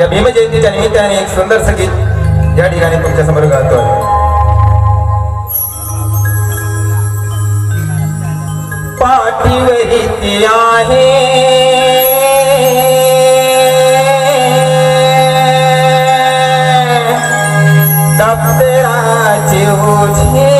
या भीमजयंतीच्या निमित्ताने एक सुंदर संगीत या ठिकाणी तुमच्यासमोर गातो पाठी आहे. दप्तराचे ओझे.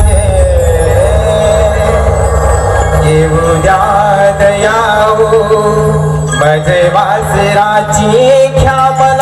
द्या दयाओ माझे वासराची घ्या मला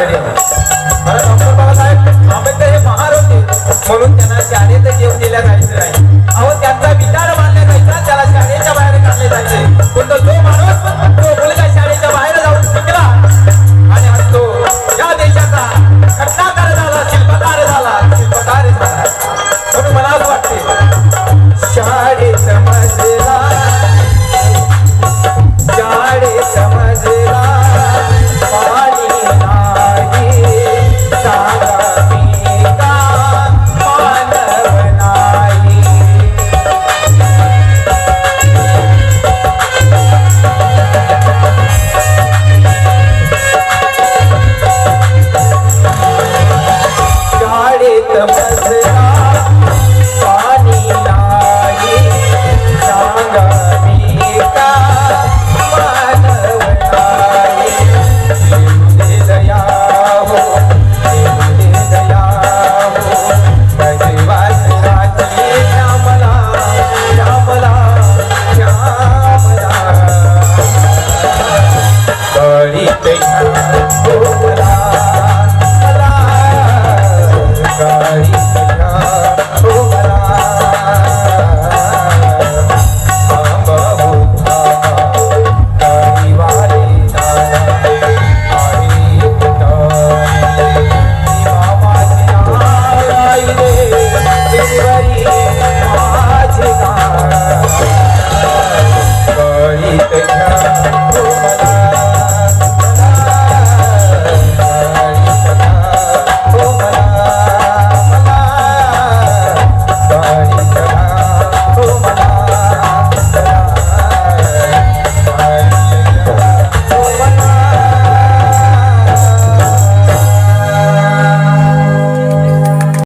தெரியாது